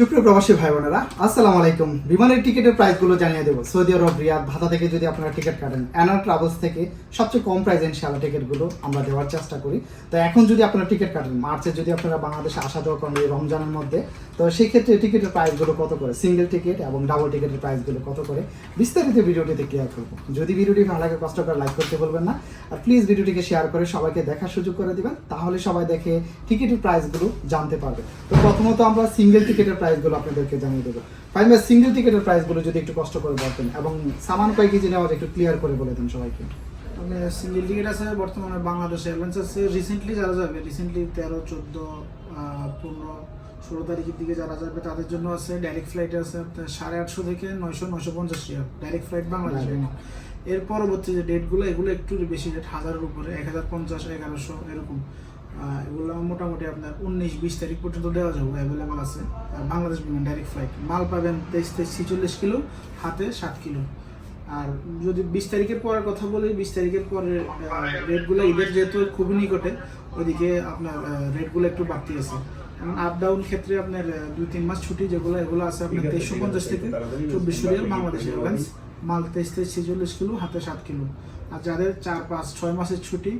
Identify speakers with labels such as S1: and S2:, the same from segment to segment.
S1: সুপ্রিয় প্রবাসী ভাই বোনেরা, আসসালামু আলাইকুম। বিমানের টিকিটের প্রাইসগুলো জানিয়ে দেবো। সৌদি আরব, রিয়াদ, ভাতা থেকে যদি আপনারা টিকিট কাটেন, অ্যানার ট্রাভেলস থেকে সবচেয়ে কম প্রাইস ইনশাআল্লাহ টিকিটগুলো আমরা দেওয়ার চেষ্টা করি। তো এখন যদি আপনারা টিকিট কাটেন, মার্চে যদি আপনারা বাংলাদেশে আসা যাওয়া করেন, এই রমজানের মধ্যে, তো সেই ক্ষেত্রে টিকিটের প্রাইসগুলো কত করে? সিঙ্গেল টিকিট এবং ডাবল টিকিটের প্রাইসগুলো কত করে? বিস্তারিত ভিডিওটিতে ক্লিয়ার করব। যদি ভিডিওটি ভালো লাগে, কষ্ট করে লাইক করতে বলবেন না। আর প্লিজ ভিডিওটিকে শেয়ার করে সবাইকে দেখার সুযোগ করে দিবেন, তাহলে সবাই দেখে টিকিটের প্রাইসগুলো জানতে পারবে। তো প্রথমত আমরা সিঙ্গেল টিকিটের প্রাইসগুলো আপনাদেরকে জানিয়ে দেবো। ফাইন সিঙ্গেল টিকিটের প্রাইসগুলো যদি একটু কষ্ট করে বলতেন এবং সামান কয় কেজি নেওয়া একটু ক্লিয়ার করে বলে দেন সবাইকে।
S2: সিঙ্গেল টিকিট আছে বর্তমানে বাংলাদেশ। এয়ারলাইন্স আছে রিসেন্টলি যারা যাবে রিসেন্টলি তেরো চোদ্দ পনেরো ষোলো তারিখের দিকে যারা যাবে তাদের জন্য আছে ডাইরেক্ট ফ্লাইট আছে সাড়ে আটশো থেকে নয়শো নয়শো পঞ্চাশ রিয়াল ডাইরেক্ট ফ্লাইট বাংলাদেশে। এর পরবর্তী যে ডেটগুলো এগুলো একটু বেশি রেট হাজারের উপরে এক হাজার পঞ্চাশ এগারোশো এরকম। এগুলো মোটামুটি আপনার উনিশ বিশ তারিখ পর্যন্ত দেওয়া যাবে অ্যাভেলেবেল আছে। আর বাংলাদেশ বিমান ডাইরেক্ট ফ্লাইট মাল পাবেন তেইশ তেইশ ছিচল্লিশ কিলো হাতে ষাট কিলো। আর যদি বিশ তারিখের পরের কথা বলি বিশ তারিখের পরে রেটগুলো ঈদের যেহেতু খুবই নিকটে ওইদিকে আপনার রেটগুলো একটু বাড়তি আছে। কারণ আপ ডাউন ক্ষেত্রে আপনার দুই তিন মাস ছুটি যেগুলো এগুলো আছে আপনার তেইশশো পঞ্চাশ থেকে চব্বিশশো রিয়াল বাংলাদেশ এয়ারলাইন্স মাল তেইশ তেইশ ছেচল্লিশ কিলো, হাতে সাত কিলো। আর যাদের চার পাঁচ ছয় মাসের ছুটি,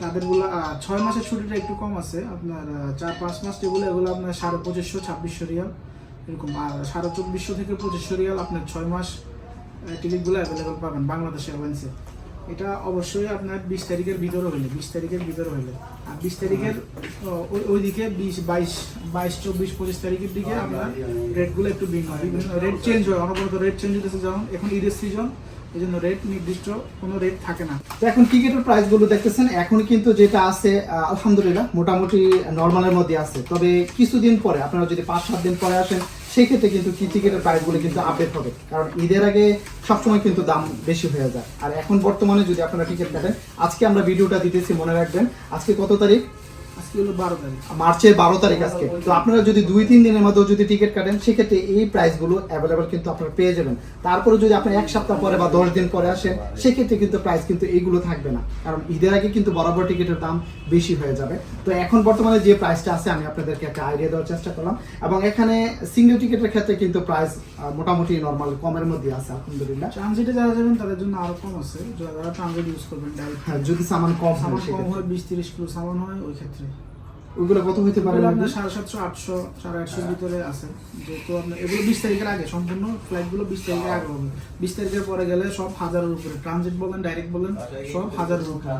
S2: তাদেরগুলো ছয় মাসের ছুটিটা একটু কম আছে। আপনার চার পাঁচ মাস যেগুলো, এগুলো আপনার সাড়ে পঁচিশশো, ছাব্বিশশো রিয়াল। এরকম, আর সাড়ে চব্বিশশো থেকে পঁচিশশো রিয়াল আপনার ছয় মাস টিকিটগুলো অ্যাভেলেবেল পাবেন বাংলাদেশ এয়ারলাইন্সে এটা অবশ্যই আপনার বিশ তারিখের ভিতরে হইলে বিশ তারিখের ভিতরে হইলে আর বিশ তারিখের ওই- ওইদিকে বিশ, বাইশ বাইশ, চব্বিশ, পঁচিশ তারিখের দিকে আপনার রেটগুলো একটু ভিন্ন বিভিন্ন রেট চেঞ্জ হয়, অনবরত রেট চেঞ্জ হতেছে যেমন এখন ঈদের সিজন এই জন্য রেট নির্দিষ্ট কোনো রেট থাকে না।
S1: তো এখন টিকিটের প্রাইসগুলো দেখতেছেন, এখন কিন্তু যেটা আছে আলহামদুলিল্লাহ, মোটামুটি নর্মালের মধ্যে আছে। তবে কিছুদিন পরে, আপনারা যদি পাঁচ, সাত দিন পরে আসেন সেই ক্ষেত্রে কিন্তু টিকিটের প্রাইসগুলো কিন্তু আপডেট হবে। কারণ ঈদের আগে সবসময় কিন্তু দাম বেশি হয়ে যায়। আর এখন বর্তমানে যদি আপনারা টিকিট কাটেন, আজকে আমরা ভিডিওটা দিতেছি, মনে রাখবেন। আজকে কত তারিখ?
S2: আজকে হলো বারো তারিখ।
S1: মার্চের বারো তারিখ আজকে। তো আপনারা যদি দুই তিন দিনের মধ্যে যদি টিকিট কাটেন সেক্ষেত্রে এই প্রাইসগুলো অ্যাভেলেবেল কিন্তু আপনারা পেয়ে যাবেন। তারপরে যদি আপনি এক সপ্তাহ পরে বা দশ দিন পরে আসেন সেক্ষেত্রে কিন্তু প্রাইস কিন্তু এইগুলো থাকবে না। কারণ ঈদের আগে কিন্তু বরাবর টিকিটের দাম বেশি হয়ে যাবে। তো এখন বর্তমানে যে প্রাইসটা আছে আমি আপনাদেরকে একটা আইডিয়া দেওয়ার চেষ্টা করলাম। এবং এখানে সিঙ্গেল টিকিটের ক্ষেত্রে কিন্তু প্রাইস মোটামুটি নর্মাল কমের মধ্যে আছে আলহামদুলিল্লাহ।
S2: ট্রানজিটে যারা যাবেন তাদের জন্য আরও কম আছে। যারা ট্রানজিট ইউজ করবেন
S1: হ্যাঁ যদি সামান কম হয়
S2: কম হয় বিশ তিরিশ কিলো সামান হয় ওই ক্ষেত্রে।
S1: ওইগুলো কত হইতে পারে
S2: আপনার সাড়ে সাতশো আটশো সাড়ে আটশোর ভিতরে আছে। যেহেতু আপনার এগুলো বিশ তারিখের আগে সম্পূর্ণ ফ্লাইটগুলো বিশ তারিখের আগে হবে। বিশ তারিখের পরে গেলে সব হাজারের উপরে ট্রানজিট বলেন ডাইরেক্ট বলেন সব হাজারের উপরে।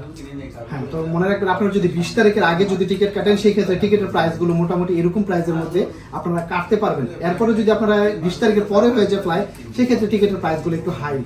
S1: হ্যাঁ তো মনে রাখবেন আপনারা যদি বিশ তারিখের আগে যদি টিকিট কাটেন সেই ক্ষেত্রে টিকিটের প্রাইসগুলো মোটামুটি এরকম প্রাইসের মধ্যে আপনারা কাটতে পারবেন। এরপরে যদি আপনারা বিশ তারিখের পরে হয়ে যায় ফ্লাইট সেক্ষেত্রে টিকিটের প্রাইসগুলো একটু হাই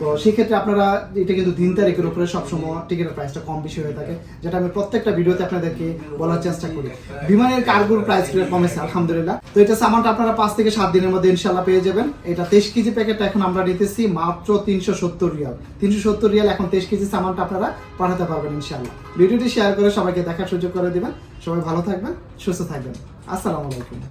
S1: তো সেক্ষেত্রে আপনারা এটা কিন্তু তিন তারিখের উপরে সবসময় টিকিটের প্রাইসটা কম বেশি হয়ে থাকে। যেটা আমি প্রত্যেকটা ভিডিওতে আপনাদেরকে বলার চেষ্টা করি। বিমানের কার্গোর প্রাইস কমেছে, আলহামদুলিল্লাহ। তো এটা সামানটা আপনারা পাঁচ থেকে সাত দিনের মধ্যে ইনশাল্লাহ পেয়ে যাবেন। এটা তেইশ কেজি প্যাকেট এখন আমরা নিতেছি মাত্র তিনশো সত্তর রিয়াল। তিনশো সত্তর রিয়াল এখন তেইশ কেজি সামানটা আপনারা পাঠাতে পারবেন ইনশাল্লাহ ভিডিওটি শেয়ার করে সবাইকে দেখার সুযোগ করে দেবেন। সবাই ভালো থাকবেন, সুস্থ থাকবেন। আসসালামু আলাইকুম।